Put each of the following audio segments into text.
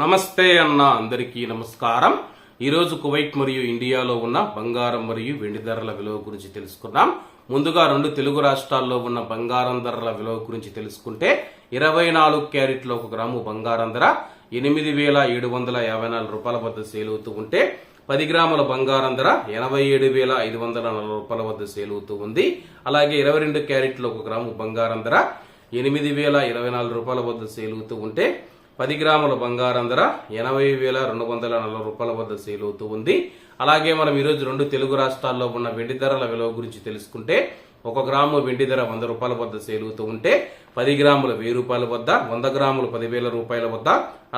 నమస్తే అన్న అందరికీ నమస్కారం. ఈరోజు కువైట్ మరియు ఇండియాలో ఉన్న బంగారం మరియు వెండి ధరల విలువ గురించి తెలుసుకున్నాం ముందుగా రెండు తెలుగు రాష్ట్రాల్లో ఉన్న బంగారం ధరల విలువ గురించి తెలుసుకుంటే ఇరవై నాలుగు క్యారెట్ల ఒక గ్రాము బంగారం ధర ఎనిమిది వేల ఏడు వందల యాభై నాలుగు రూపాయల వద్ద సేల్ అవుతూ ఉంటే పది గ్రాముల బంగారం ధర ఎనభై ఏడు వేల ఐదు వందల నలభై రూపాయల వద్ద సేల్ అవుతూ ఉంది. అలాగే ఇరవై రెండు క్యారెట్ల ఒక గ్రాము బంగారం ధర ఎనిమిది వేల ఇరవై నాలుగు రూపాయల వద్ద సేల్ అవుతూ ఉంటే పది గ్రాముల బంగారం ధర ఎనభై వేల రెండు వందల నలభై రూపాయల వద్ద సేల్ అవుతూ ఉంది. అలాగే మనం ఈరోజు రెండు తెలుగు రాష్ట్రాల్లో ఉన్న వెండి ధరల విలువ గురించి తెలుసుకుంటే ఒక గ్రాము వెండి ధర వంద రూపాయల వద్ద సేల్ అవుతూ ఉంటే పది గ్రాములు వెయ్యి రూపాయల వద్ద వంద గ్రాములు పదివేల రూపాయల వద్ద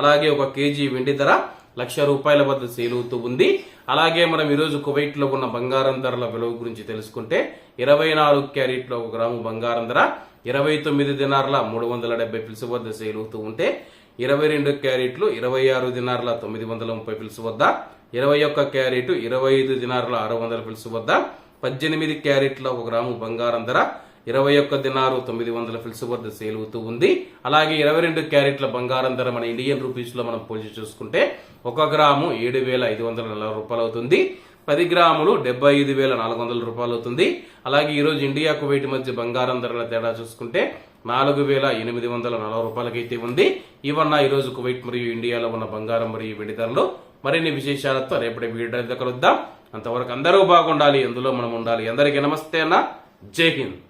అలాగే ఒక కేజీ వెండి ధర లక్ష రూపాయల వద్ద సేల్ అవుతూ ఉంది. అలాగే మనం ఈరోజు కువైట్లో ఉన్న బంగారం ధరల విలువ గురించి తెలుసుకుంటే ఇరవై నాలుగు క్యారెట్లో ఒక గ్రాము బంగారం ధర ఇరవై తొమ్మిది దినార్ల మూడు వందల డెబ్బై పిలుసు వద్ద సేల్ అవుతూ ఉంటే ఇరవై రెండు క్యారెట్లు ఇరవై ఆరు దినార్ల తొమ్మిది వందల ముప్పై పిలుసు వద్ద ఇరవై ఒక్క క్యారెట్ ఇరవై ఐదు దినార్ల ఆరు వందల పిలుసు వద్ద పద్దెనిమిది క్యారెట్ల ఒక గ్రాము బంగారం ధర ఇరవై ఒక్క దినారు తొమ్మిది వందల ఫిల్స్ వద్ద సేల్ అవుతూ ఉంది. అలాగే ఇరవై రెండు క్యారెట్ల బంగారం ధర మన ఇండియన్ రూపీస్లో మనం పోల్చి చూసుకుంటే ఒక గ్రాము ఏడు వేల ఐదు వందల నలభై రూపాయలు అవుతుంది. పది గ్రాములు డెబ్బై ఐదు వేల నాలుగు వందల రూపాయలు అవుతుంది. అలాగే ఈరోజు ఇండియా కువైట్ మధ్య బంగారం ధరల తేడా చూసుకుంటే నాలుగు వేల ఎనిమిది వందల నలభై రూపాయలకైతే ఉంది. ఇవన్న ఈ కువైట్ మరియు ఇండియాలో ఉన్న బంగారం మరియు వెండి ధరలు. మరిన్ని విశేషాలతో రేపటి వీడియో కలుద్దాం. అంతవరకు అందరూ బాగుండాలి. అందులో మనం ఉండాలి. అందరికీ నమస్తే అన్న. జై హింద్.